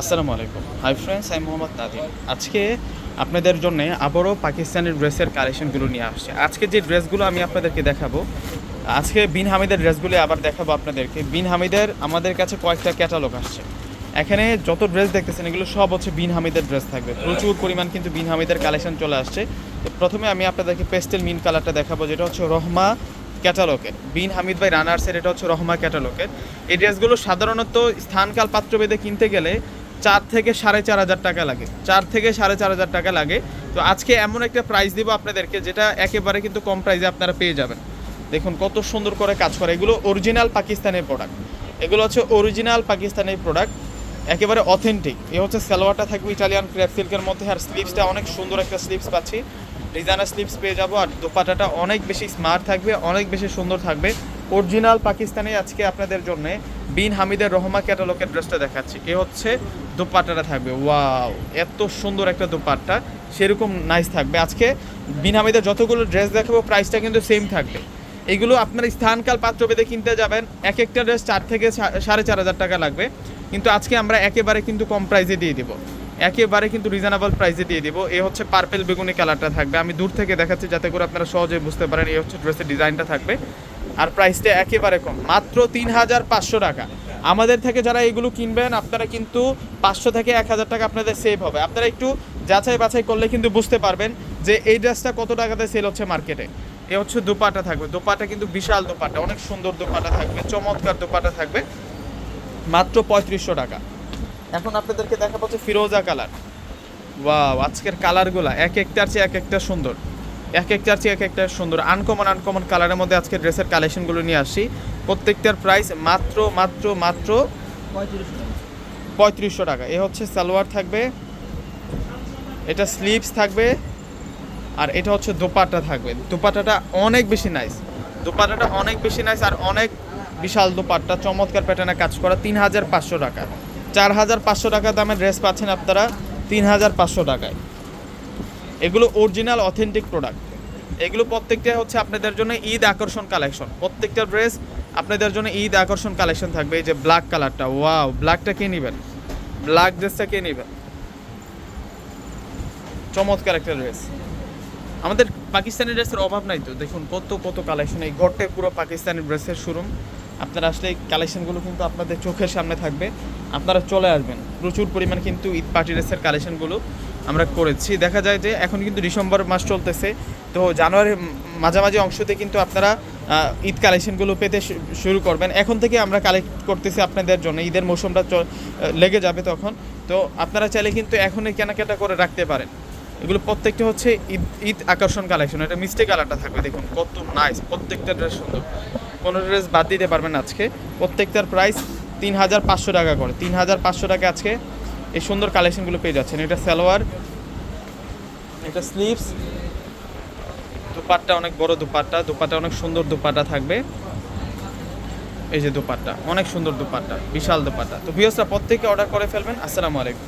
আসসালামু আলাইকুম। Hi friends, আমি মোহাম্মদ নাদিম। আজকে আপনাদের জন্য আবারও পাকিস্তানের ড্রেসের কালেকশনগুলো নিয়ে আসছে। আজকে যে ড্রেসগুলো আমি আপনাদেরকে দেখাবো, আজকে বিন হামিদের ড্রেসগুলো আবার দেখাবো আপনাদেরকে। বিন হামিদের আমাদের কাছে কয়েকটা ক্যাটালগ আসছে। এখানে যত ড্রেস দেখতেছেন, এগুলো সব হচ্ছে বিন হামিদের ড্রেস থাকবে। প্রচুর পরিমাণ কিন্তু বিন হামিদের কালেকশন চলে আসছে। তো প্রথমে আমি আপনাদেরকে পেস্টেল মিন কালারটা দেখাবো, যেটা হচ্ছে রহমা ক্যাটালগের। বিন হামিদ ভাই রানার্সের, এটা হচ্ছে রহমা ক্যাটালগের। এই ড্রেসগুলো সাধারণত স্থানকাল পাত্রভেদে কিনতে গেলে চার থেকে সাড়ে চার হাজার টাকা লাগে। চার থেকে সাড়ে চার হাজার টাকা লাগে। তো আজকে এমন একটা প্রাইস দিব আপনাদেরকে, যেটা একেবারে কিন্তু কম প্রাইসে আপনারা পেয়ে যাবেন। দেখুন কত সুন্দর করে কাজ করে। এগুলো অরিজিনাল পাকিস্তানের প্রোডাক্ট এগুলো হচ্ছে অরিজিনাল পাকিস্তানের প্রোডাক্ট একেবারে অথেন্টিক এ হচ্ছে সালোয়ারটা থাকবে ইটালিয়ান ক্র্যাপ সিল্কের মধ্যে। আর স্লিপসটা অনেক সুন্দর একটা স্লিপস পাচ্ছি। ডিজাইনার স্লিপস পেয়ে যাব। আর দোপাটাটা অনেক বেশি স্মার্ট থাকবে, অনেক বেশি সুন্দর থাকবে। অরিজিনাল পাকিস্তানে আজকে আপনাদের জন্য বিন হামিদের রহমা ক্যাটালগের ড্রেসটা দেখাচ্ছি। এ হচ্ছে? দোপাট্টাটা থাকবে। ওয়াও, এত সুন্দর একটা দোপাট্টা। সেরকম নাইস থাকবে। আজকে বিন হামিদের যতগুলো ড্রেস দেখাবো প্রাইসটা কিন্তু সেম থাকবে। এগুলো আপনার স্থানকাল পাত্রভেদে কিনতে যাবেন। এক একটা ড্রেস চার থেকে সাড়ে চার হাজার টাকা লাগবে। কিন্তু আজকে আমরা একেবারে কিন্তু কম প্রাইসে দিয়ে দিব। একেবারে কিন্তু রিজনেবল প্রাইসে দিয়ে দিব। এ হচ্ছে পার্পেল বেগুনি কালারটা থাকবে। আমি দূর থেকে দেখাচ্ছি যাতে করে আপনারা সহজে বুঝতে পারেন, এই হচ্ছে ড্রেসের ডিজাইনটা থাকবে। আর প্রাইসটা একেবারে কম, মাত্র তিন হাজার পাঁচশো টাকা। আমাদের থেকে যারা এগুলো কিনবেন, আপনারা কিন্তু পাঁচশো থেকে এক হাজার টাকা আপনাদের সেভ হবে। আপনারা একটু যাচাই বাছাই করলে কিন্তু বুঝতে পারবেন যে এই ড্রেসটা কত টাকাতে সেল হচ্ছে মার্কেটে এ হচ্ছে দোপাটা থাকবে। দোপাটা কিন্তু বিশাল দোপাটা, অনেক সুন্দর দোপাটা থাকবে, চমৎকার দোপাটা থাকবে। মাত্র পঁয়ত্রিশশো টাকা। এখন আপনাদেরকে দেখাবো হচ্ছে ফিরোজা কালার। ওয়াও, আজকের কালারগুলা এক একটার চেয়ে এক একটা সুন্দর। এক একটার চেয়ে এক একটা সুন্দর। আনকমন আনকমন কালারের মধ্যে আজকে ড্রেসের কালেকশনগুলো নিয়ে আসি। প্রত্যেকটার প্রাইস মাত্র মাত্র মাত্র পঁয়ত্রিশশো টাকা। এ হচ্ছে সালোয়ার থাকবে। এটা স্লিভস থাকবে। আর এটা হচ্ছে দোপাট্টা থাকবে। দোপাট্টাটা অনেক বেশি নাইস দোপাটাটা অনেক বেশি নাইস আর অনেক বিশাল দোপাট্টা। চমৎকার প্যাটার্নে কাজ করা। তিন হাজার পাঁচশো টাকা। চার হাজার পাঁচশো টাকা দামের ড্রেস পাচ্ছেন আপনারা তিন হাজার পাঁচশো টাকায়। এগুলো অরিজিনাল অথেন্টিক প্রোডাক্ট এগুলো প্রত্যেকটা হচ্ছে আপনাদের জন্য ঈদ আকর্ষণ কালেকশন প্রত্যেকটা ড্রেস আপনাদের জন্য ঈদ আকর্ষণ কালেকশন থাকবে। এই যে ব্ল্যাক কালারটা ওয়াও ব্ল্যাকটা কে নেবেন? ব্ল্যাক ড্রেসটা কে নেবেন? চমৎকার একটা ড্রেস আমাদের পাকিস্তানি ড্রেসের অভাব নাই তো। দেখুন কত কত কালেকশন এই ঘরটায় পুরো পাকিস্তানি ড্রেসের শোরুম আপনারা আসলে কালেকশনগুলো কিন্তু আপনাদের চোখের সামনে থাকবে। আপনারা চলে আসবেন। প্রচুর পরিমাণ কিন্তু ঈদ পার্টি ড্রেসের কালেকশনগুলো আমরা করেছি। দেখা যায় যে এখন কিন্তু ডিসেম্বর মাস চলতেছে। তো জানুয়ারির মাঝামাঝি অংশতে কিন্তু আপনারা ঈদ কালেকশনগুলো পেতে শুরু করবেন। এখন থেকে আমরা কালেক্ট করতেছি আপনাদের জন্য। ঈদের মৌসুমটা লেগে যাবে তখন। তো আপনারা চাইলে কিন্তু এখনই কেনাকাটা করে রাখতে পারেন। এগুলো প্রত্যেকটা হচ্ছে ঈদ ঈদ আকর্ষণ কালেকশন এটা মিস্টেক কালারটা থাকবে। দেখুন, কত নাইস প্রত্যেকটা ড্রেস সুন্দর। কোনো ড্রেস বাদ দিতে পারবেন আজকে। প্রত্যেকটার প্রাইস তিন হাজার পাঁচশো টাকা করে। তিন হাজার পাঁচশো টাকা আজকে এই সুন্দর কালেকশনগুলো পেয়ে যাচ্ছেন। এটা সালোয়ার, এটা স্লিভস দুপাট্টা অনেক বড় দুপাট্টা দুপাট্টা অনেক সুন্দর দুপাট্টা থাকবে। এই যে দুপাট্টা, অনেক সুন্দর দুপাট্টা, বিশাল দুপাট্টা। তো ভিউসরা প্রত্যেকে অর্ডার করে ফেলবেন। আসসালামু আলাইকুম।